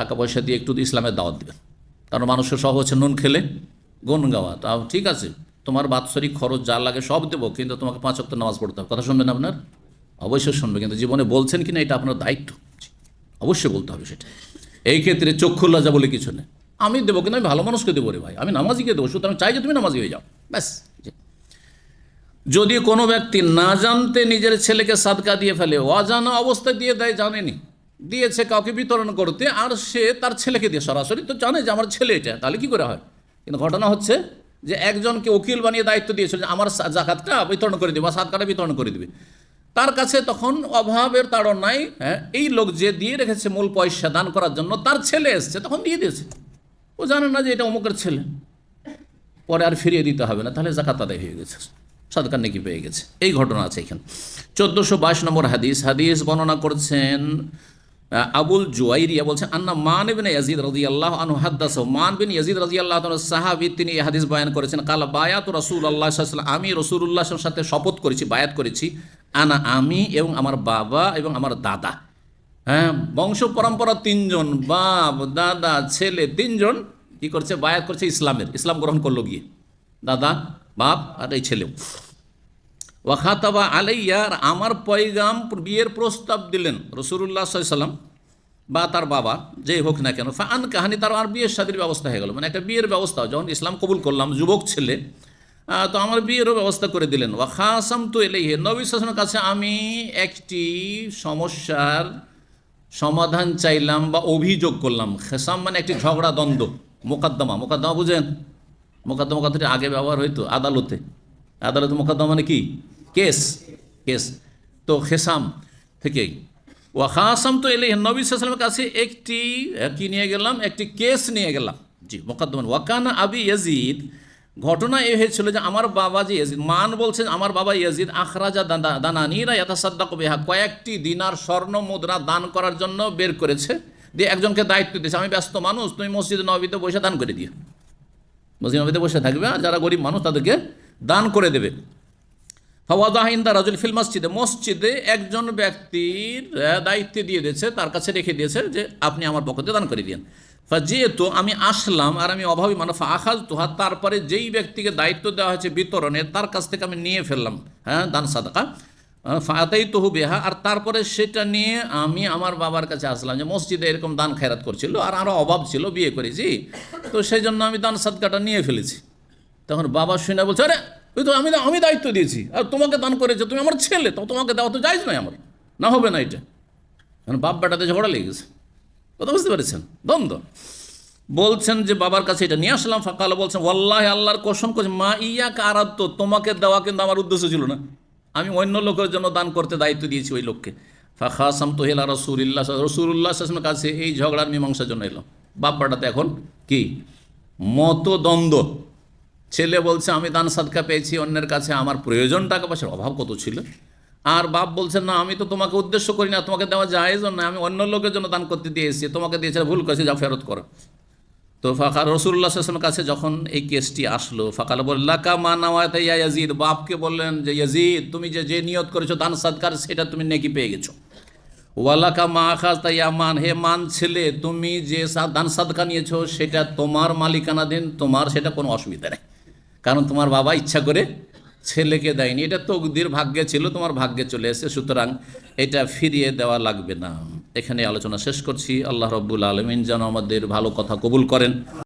টাকা পয়সা দিয়ে একটু ইসলামের দাওয়াত দেবেন। কারণ মানুষের সহ হচ্ছে নুন খেলে গুন গাওয়া। তাও ঠিক আছে, তোমার বাৎসরিক খরচ যা লাগে সব দেবো, কিন্তু তোমাকে পাঁচ অক্ট নামাজ পড়তে হবে। কথা শুনবেন আপনার? অবশ্যই শুনবে, কিন্তু জীবনে বলছেন কি না এটা আপনার দায়িত্ব। অবশ্যই বলতে হবে সেটা। এই ক্ষেত্রে চক্ষু লজ্জা বলে কিছু নেই। আমি দেবো কিন্তু আমি ভালো মানুষকে দেবো রে ভাই। আমি নামাজিকে দেবো? সুতরাং চাই যে তুমি নামাজি হয়ে যাও। ব্যাস যদি কোনো ব্যক্তি না জানতে নিজের ছেলেকে সাদকা দিয়ে ফেলে, অজানা অবস্থায় দিয়ে দেয়, জানেনি। দিয়েছে কাউকে বিতরণ করতে, আর সে তার ছেলেকে দিয়ে সরাসরি তো জানে যে আমার ছেলে এটা, তাহলে কি করে হয়? কিন্তু ঘটনা হচ্ছে যে একজনকে উকিল বানিয়ে দায়িত্ব দিয়েছিল যে আমার জাকাতটা বিতরণ করে দিবে, বা সাদকাটা বিতরণ করে দিবে। তার কাছে তখন অভাবের তাড়নায় হ্যাঁ এই লোক যে দিয়ে রেখেছে মূল পয়সা দান করার জন্য, তার ছেলে এসছে, তখন দিয়ে দিয়েছে। ও জানে না যে এটা অমুকের ছেলে। পরে আর ফিরিয়ে দিতে হবে না, তাহলে জাকাত আদায় হয়ে গেছে। সাদকার নাকি পেয়ে গেছে। এই ঘটনা আছে এখানে। চোদ্দোশো বাইশ নম্বর হাদিস হাদিস বর্ণনা করছেন আবুল জুয়াইরিয়া বলছেন, আন্না মান বিন ইয়াজিদ রাজি আল্লাহ আনু হাদ্দাস। মান বিন ইয়াজিদ রাজি আল্লাহ সাহাবি, তিনি হাদিস বয়ান করেছেন, কাল বায়াত রসুল আল্লাহ আমি রসুল্লাহর সাথে শপথ করেছি, বায়াত করেছি। আনা আমি এবং আমার বাবা এবং আমার দাদা। হ্যাঁ বংশ পরম্পরা তিনজন, বাপ, দাদা, ছেলে, তিনজন কি করছে, বায়াত করছে ইসলামের, ইসলাম গ্রহণ করল গিয়ে। দাদা, বাপ আর এই ছেলেও ওয়াখাতাবা আলাইয়ার আমার পয়গাম বিয়ের প্রস্তাব দিলেন রসুল্লাহ সাল্লাম বা তার বাবা, যেই হোক না কেন ফান কাহানি তার আর বিয়ের শাদির ব্যবস্থা হয়ে গেল। মানে একটা বিয়ের ব্যবস্থা, যখন ইসলাম কবুল করলাম, যুবক ছেলে তো আমার বিয়েরও ব্যবস্থা করে দিলেন। ওয়া খাসাম তো এলেই নবী শাসনের কাছে আমি একটি সমস্যার সমাধান চাইলাম বা অভিযোগ করলাম। খেসাম মানে একটি ঝগড়া দ্বন্দ্ব, মোকদ্দমা। মোকদ্দমা বুঝেন? মোকদ্দমা কথাটি আগে ব্যবহার হইতো, আদালতে। আদালতে মোকদ্দমা মানে কি? Case case. তো খেসাম থেকেই ও তো এলে নবী সাল্লামের কাছে একটি কি নিয়ে গেলাম? একটি কেস নিয়ে গেলাম। জি, মোকদ্দমা। ওয়াকানা আবি ইয়াজিদ, ঘটনা এ হয়েছিল যে আমার বাবা যে ইয়াজিদ, মান বলছেন আমার বাবা ইয়াজিদ, আখরাজা দাদা দানানিরা ইয়াতাসাদ্দাক বিহা, কয়েকটি দিনার স্বর্ণ মুদ্রা দান করার জন্য বের করেছে। দিয়ে একজনকে দায়িত্ব দিয়েছে, আমি ব্যস্ত মানুষ, তুমি মসজিদ নবীতে বসে দান করে দিও। মসজিদ নবীতে বসে থাকবে আর যারা গরিব মানুষ তাদেরকে দান করে দেবে। ফওয়াদাহিন্দা রাজুল ফিল মসজিদে মসজিদে একজন ব্যক্তির দায়িত্বে দিয়ে দিয়েছে, তার কাছে রেখে দিয়েছে যে আপনি আমার পক্ষ থেকে দান করে দিন যেহেতু আমি আসলাম আর আমি অভাবী মানুষ আখাজ তোহা তারপরে যেই ব্যক্তিকে দায়িত্ব দেওয়া হয়েছে বিতরণের তার কাছ থেকে আমি নিয়ে ফেললাম হ্যাঁ দান সাদাকা। ফাতাই তহু বেহা, আর তারপরে সেটা নিয়ে আমি আমার বাবার কাছে আসলাম যে মসজিদে এরকম দান খায়রাত করছিল আর আরও অভাব ছিল, বিয়ে করেছি। তো সেই জন্য আমি দান সাদকাটা নিয়ে ফেলেছি। তখন বাবা শুনে বলছে, আরে ওই তো আমি আমি দায়িত্ব দিয়েছি। আর তোমাকে দান করেছ। তুমি আমার ছেলে, তো তোমাকে দেওয়া তো যাইজ নয় আমার। না হবে না এটা। এখন বাপ বেটাতে ঝগড়া লেগে গেছে। কথা বুঝতে পেরেছেন? দ্বন্দ্ব। বলছেন যে বাবার কাছে এটা নিয়ে আসলাম, ফাঁকালো, বলছেন, ওয়াল্লাহ আল্লাহর কসম করছে, মা ইয়া কারাত্ত, তোমাকে দেওয়া কিন্তু আমার উদ্দেশ্য ছিল না। আমি অন্য লোকের জন্য দান করতে দায়িত্ব দিয়েছি ওই লোককে। ফাঁকা ফাঁকাসাম তো হেলা রসুল্লাহ রসুল্লাহ আসলামের কাছে এই ঝগড়ার মীমাংসার জন্য এলো বাপ বেটাতে এখন কি? মতদ্বন্দ্ব। ছেলে বলছে, আমি দান সাদকা পেয়েছি, অন্যের কাছে আমার প্রয়োজন টাকা পয়সার অভাব কত ছিল? আর বাপ বলছে, না, আমি তো তোমাকে উদ্দেশ্য করি না, তোমাকে দেওয়া যায় না আমি অন্য লোকের জন্য দান করতে দিয়েছি তোমাকে দিয়েছে, ভুল করেছে, যা ফেরত করো। তো ফাঁকা রসুল্লাহ আসলামের কাছে যখন এই কেসটি আসলো, ফাঁকালা বললা কা মা নাওয়াত ইয়া ইয়াজিদ। বাপকে বললেন যে, ইয়াজিদ, তুমি যে যে নিয়ত করেছ দান সাদকার, সেটা তুমি নেকি পেয়ে গেছো। ওয়ালাকা মা আখাজ তাই মান। হে মান ছেলে, তুমি যে দান সাদকা নিয়েছো, সেটা তোমার মালিকানাধীন, তোমার সেটা কোনো অসুবিধা নেই। কারণ তোমার বাবা ইচ্ছা করে ছেলেকে দেয়নি। এটা তকদির ভাগ্যে ছিল, তোমার ভাগ্যে চলে এসে সুতরাং এটা ফিরিয়ে দেওয়া লাগবে না। এখানে আলোচনা শেষ করছি। আল্লাহ রব্বুল আলমিন যেন আমাদের ভালো কথা কবুল করেন।